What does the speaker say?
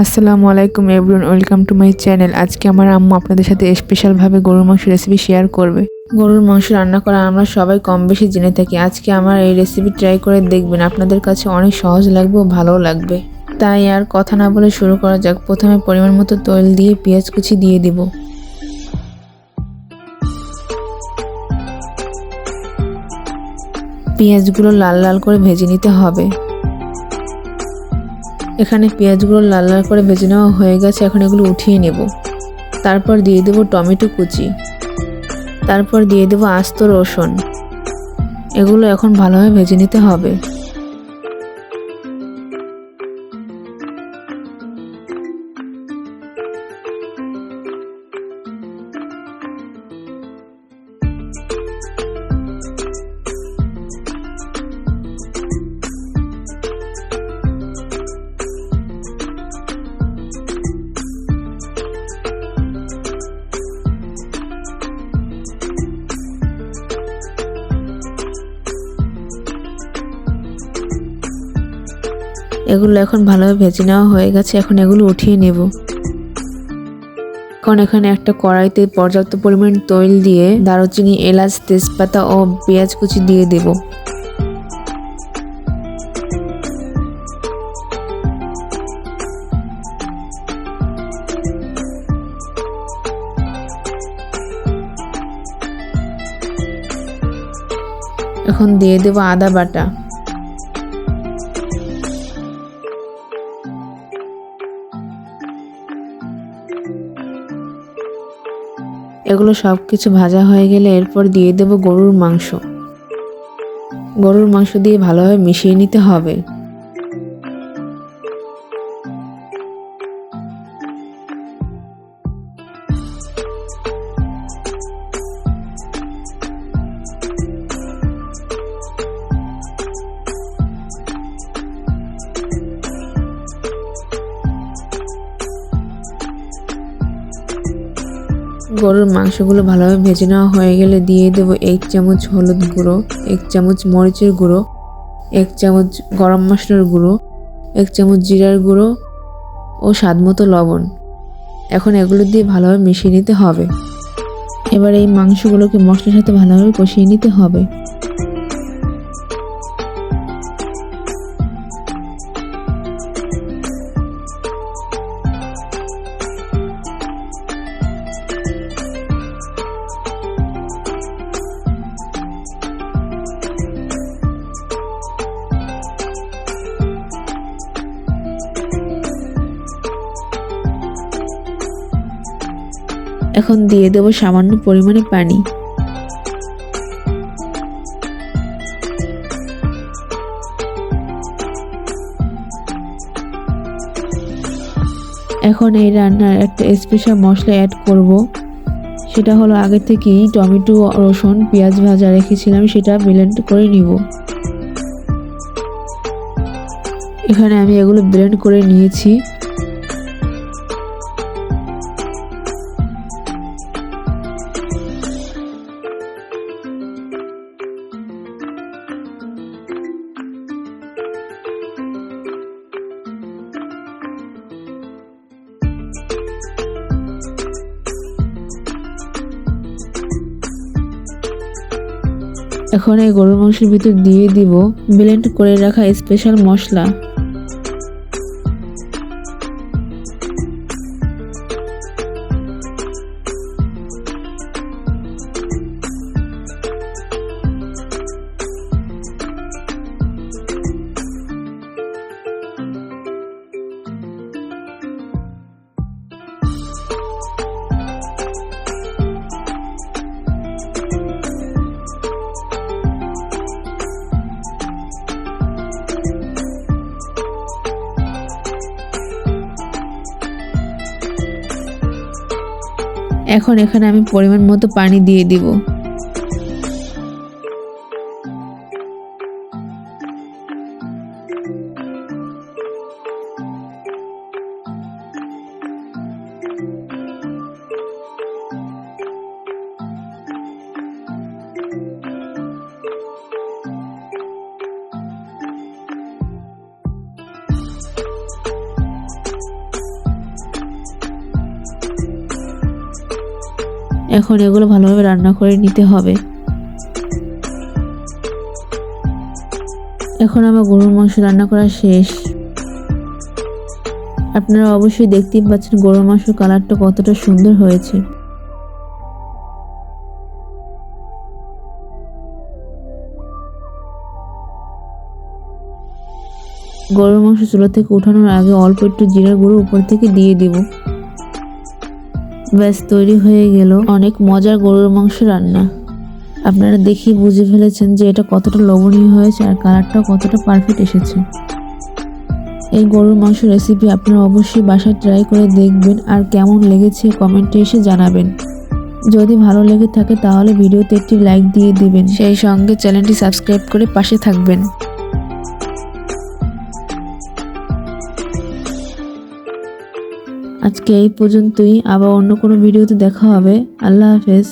আসসালামু আলাইকুম everyone, welcome to my channel. আজকে আমার আম্মু আপনাদের সাথে স্পেশালভাবে গরুর মাংস রেসিপি শেয়ার করবে। গরুর মাংস রান্না করা আমরা সবাই কম বেশি জেনে থাকি। আজকে আমার এই রেসিপি ট্রাই করে দেখবেন। আপনাদের কাছে অনেক সহজ লাগবে ও ভালোও লাগবে। তাই আর কথা না বলে শুরু করা যাক। প্রথমে পরিমাণ মতো তৈল দিয়ে পেঁয়াজ কুচি দিয়ে দিব। পেঁয়াজগুলো লাল লাল করে ভেজে নিতে হবে। এখানে পেঁয়াজগুলো লাল লাল করে ভেজে নেওয়া হয়ে গেছে, এখন এগুলো উঠিয়ে নেব। তারপর দিয়ে দেবো টমেটো কুচি। তারপর দিয়ে দেবো আস্ত রসুন। এগুলো এখন ভালোভাবে ভেজে নিতে হবে। এগুলো এখন ভালোভাবে ভেজে নেওয়া হয়ে গেছে, এখন এগুলো উঠিয়ে নেব। এখন এখানে একটা কড়াইতে পর্যাপ্ত পরিমাণ তৈল দিয়ে দারুচিনি, এলাচ, তেজপাতা ও পেঁয়াজ কুচি দিয়ে দেব। এখন দিয়ে দেব আদা বাটা। এগুলো সব কিছু ভাজা হয়ে গেলে এরপর দিয়ে দেব গরুর মাংস। গরুর মাংস দিয়ে ভালোভাবে মিশিয়ে নিতে হবে। গরুর মাংসগুলো ভালোভাবে ভেজে নেওয়া হয়ে গেলে দিয়ে দেব এক চামচ হলুদ গুঁড়ো, এক চামচ মরিচের গুঁড়ো, এক চামচ গরম মশলার গুঁড়ো, এক চামচ জিরার গুঁড়ো ও স্বাদমতো লবণ। এখন এগুলো দিয়ে ভালোভাবে মিশিয়ে নিতে হবে। এবার এই মাংসগুলোকে মশলার সাথে ভালোভাবে কষিয়ে নিতে হবে। এখন দিয়ে দেব সামান্য পরিমাণে পানি। এখন এই রান্নার একটা স্পেশাল মশলা অ্যাড করব। সেটা হলো আগে থেকেই টমেটো, রসুন, পেঁয়াজ ভাজা রেখেছিলাম, সেটা ব্লেন্ড করে নিব। এখানে আমি এগুলো ব্লেন্ড করে নিয়েছি। এখন এই গরুর মাংসের ভিতর দিয়ে দিব ব্লেন্ড করে রাখা স্পেশাল মশলা। এখন এখানে আমি পরিমাণ মতো পানি দিয়ে দিব। এখন এগুলো ভালোভাবে রান্না করে নিতে হবে। এখন আমার গরুর মাংস রান্না করা শেষ। আপনারা অবশ্যই দেখতেই পাচ্ছেন গরুর মাংস কালারটা কতটা সুন্দর হয়েছে। গরুর মাংস চুলা থেকে উঠানোর আগে অল্প একটু জিরার গুঁড়ো উপর থেকে দিয়ে দিব। ব্যাস, তৈরি হয়ে গেল অনেক মজার গরুর মাংস রান্না। আপনারা দেখেই বুঝে ফেলেছেন যে এটা কতটা লবণীয় হয়েছে আর কালারটাও কতটা পারফেক্ট এসেছে। এই গরুর মাংস রেসিপি আপনারা অবশ্যই বাসায় ট্রাই করে দেখবেন আর কেমন লেগেছে কমেন্টে এসে জানাবেন। যদি ভালো লেগে থাকে তাহলে ভিডিওতে একটি লাইক দিয়ে দিবেন। সেই সঙ্গে চ্যানেলটি সাবস্ক্রাইব করে পাশে থাকবেন। আজকে এই পর্যন্তই। আবার অন্য কোনো ভিডিওতে দেখা হবে। আল্লাহ হাফেজ।